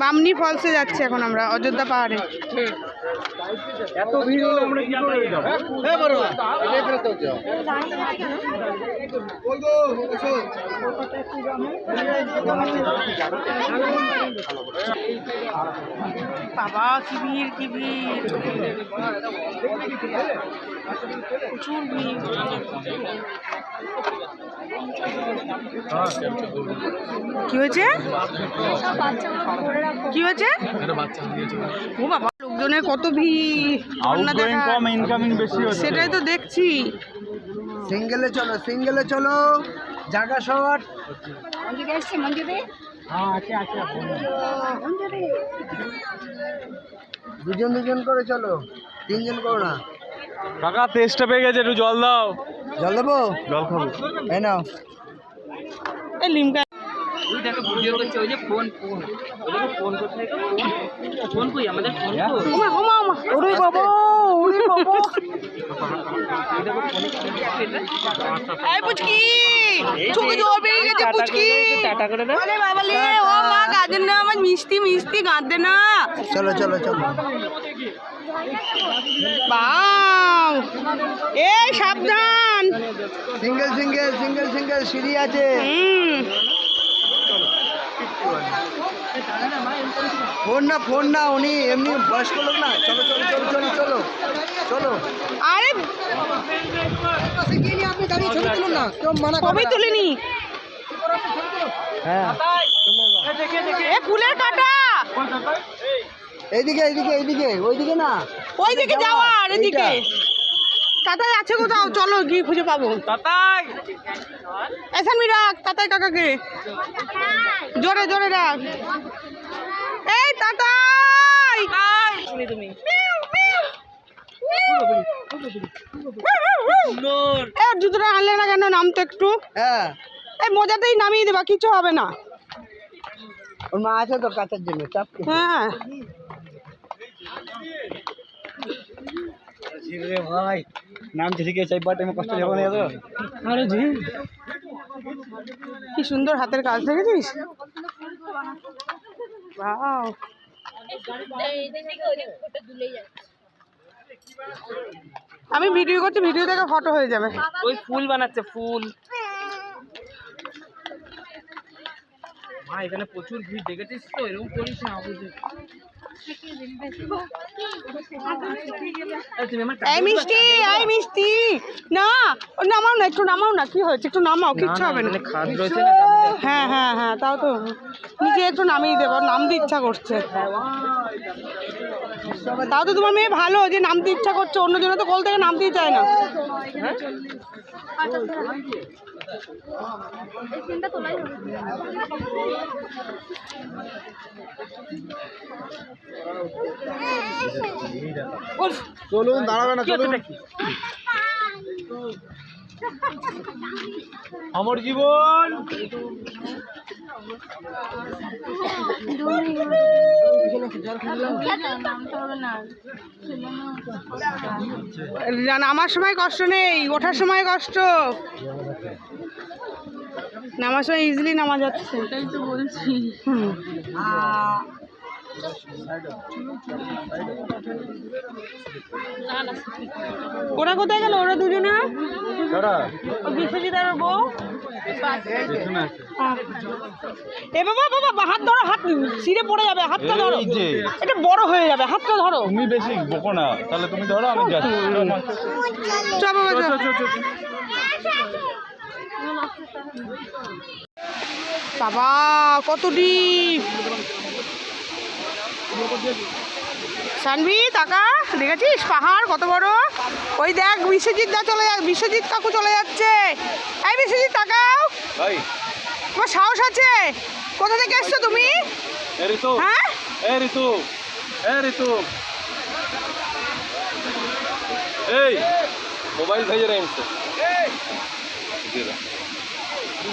বামনি ফলসে যাচ্ছি এখন আমরা অযোধ্যা পাহাড়ে। এত ভিড় হলে আমরা কি করে যাব? বাবা কি ভিড় কি ভিড় প্রচুর ভিড়। কি হয়েছে? কি হয়েছে? ও বাবা। লোকজনের কত ভিড়? আউটগোয়িং কম ইনকামিং বেশি হচ্ছে। সেটাই তো দেখছি। সিঙ্গেলে চলো সিঙ্গেলে চলো। জায়গা শর্ট দুজন দুজন করে চলো। তিনজন করো না। কাকা তেজটা পেয়ে গেছে একটু জল দাও। জল দেবো? জল খাব। এই নাও। এই লিমকা ওই দেখো ভিডিও করছে ওই যে ফোন ফোন ওই ফোন গো? ফোন কই? আমাদের ফোন তো ওমা ওমা ওমা ওরে বাবা ওরে বাবা। এই পুচকি বেরিয়ে গেছে পুচকি। টাটা করে দাও। আরে বাবা লে ও মা গাজর না আমার মিষ্টি মিষ্টি গাঁদে না। চলো চলো চলো। বাও এই সাবধান। সিঙ্গেল সিঙ্গেল সিঙ্গেল সিঙ্গেল সিঁড়ি আছে। হুম। ফোন না ফোন না উনি এমনি বয়স্ক লোক না। চলো চলো চলো চলো চলো চলো আরে আপনি দাঁড়িয়ে ছবি তুলুন। না কেউ মানা কবে তুলিনি হ্যাঁ। এ ফুলের কাটা। এইদিকে এইদিকে এইদিকে ওইদিকে না। ওই দিকে যাওয়ার এদিকে। তাতাই আছে কোথাও চলো গিয়ে খুঁজে পাবো। তাতাই! এসান মি রাখ তাতাই কাকাকে। জোরে জোরে রাখ এই তাতাই! শুনি তুমি। এ জুতোটা আনলে না কেন নামতো একটু? হ্যাঁ। এই মজাতেই নামিয়ে দেবা কিছু হবে না। ওর মা আছে তো কাছের জন্য চাপ হ্যাঁ। ভাই। নাম আছে? চাই টাইমে কষ্ট যাব? না আরে জি। কি সুন্দর হাতের কাজ দেখেছিস? Wow. আমি ভিডিও করছি ভিডিও থেকে ফটো হয়ে যাবে। ওই ফুল বানাচ্ছে ফুল। মা এখানে প্রচুর ভিড় দেখেছিস তো? এরকম করিস না এই মিষ্টি এই মিষ্টি। না নামাও না একটু নামাও না কি হয়েছে? একটু নামাও কিচ্ছু হবে না। হ্যাঁ হ্যাঁ হ্যাঁ তাও তো। নিজে একটু নামিয়ে দেবো নাম ইচ্ছা করছে। তাও তো তোমার মেয়ে ভালো, যে নামতে ইচ্ছা করছে, অন্যজনে তো কল থেকে নামতেই চায় না। চলুন, দাঁড়াবে না, চলুন। আমার জীবন। নামার সময় কষ্ট নেই ওঠার সময় কষ্ট। নামার সময় ইজিলি নামা যাচ্ছে সেটাই তো বলছি। ওরা কোথায় গেল? ওরা দুজনে? বিশ্বজিৎ আর বউ। এ বাবা বাবা হাত ধরো হাত ছিঁড়ে পড়ে যাবে হাতটা ধরো। এটা বড় হয়ে যাবে হাতটা ধরো। তুমি বেশি বকো না তাহলে তুমি ধরো আমি যাচ্ছি। চ বাবা চ। বাবা কত ডিপ। সানভি টাকা দেখেছিস? পাহাড় কত বড়? ওই দেখ বিশ্বজিৎ দা চলে যা বিশ্বজিৎ কাকু চলে যাচ্ছে। এই বিশ্বজিৎ তাকাও। ভাই। তোমার সাহস আছে? কোথা থেকে এসছো তুমি? হ্যাঁ? ঋতু। ঋতু। এই মোবাইল ভেজে রে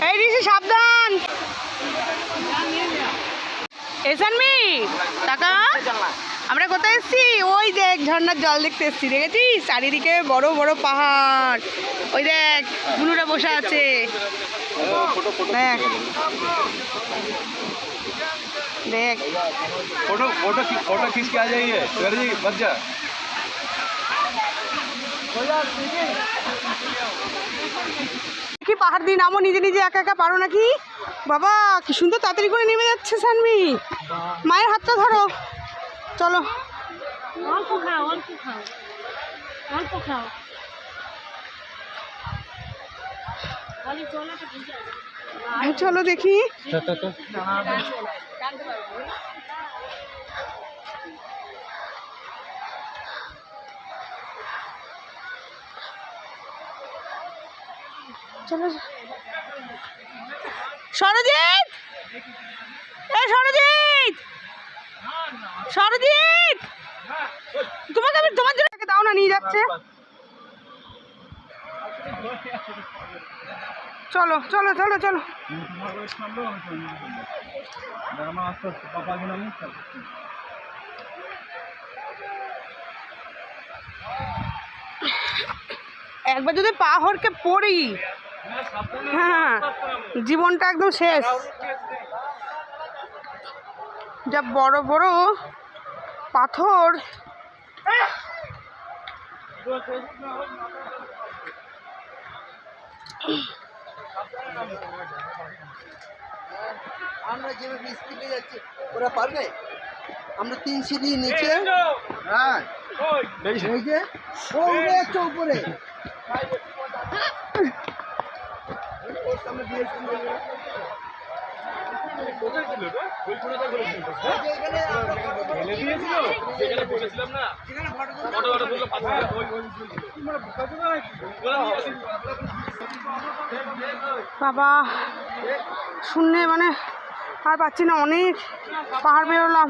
এই ঋষি সাবধান। এসানমি টাকা আমরা কোথায় এসছি ওই দেখ ঝর্ণার জল দেখতে এসছি দেখেছিস চারিদিকে বড় বড় পাহাড় ওই দেখ বুনুরা বসে আছে ফটো ফটো দেখ দেখ फोटो फोटो फोटो खींच के आ जाइए सर जी बच जा কি পাহাড় দিয়ে নামো নিজে নিজে একা একা পারো নাকি? বাবা কি সুন্দর তাড়াতাড়ি করে নেমে যাচ্ছে সানমি মায়ের হাতটা ধরো। চলো। অল্প খাও অল্প খাও। অল্প খাও। খালি জলটা ভিজে চলো দেখি। চলো। সরজিৎ! এ সরজিৎ! সরজিৎ! তোমাকে আমি তোমার জন্য দাও না, নিয়ে যাচ্ছে। চলো চলো চলো চলো। একবার যদি পা হরকে পড়ি হ্যাঁ জীবনটা একদম শেষ। যা বড় বড় পাথর। আমরা যেভাবে স্পিডে যাচ্ছি ওরা পারবে? আমরা তিন সিঁড়ি নিচে হ্যাঁ এই যে ও বাবা শূন্যে মানে আর পাচ্ছি না অনেক পাহাড় বেরোলাম।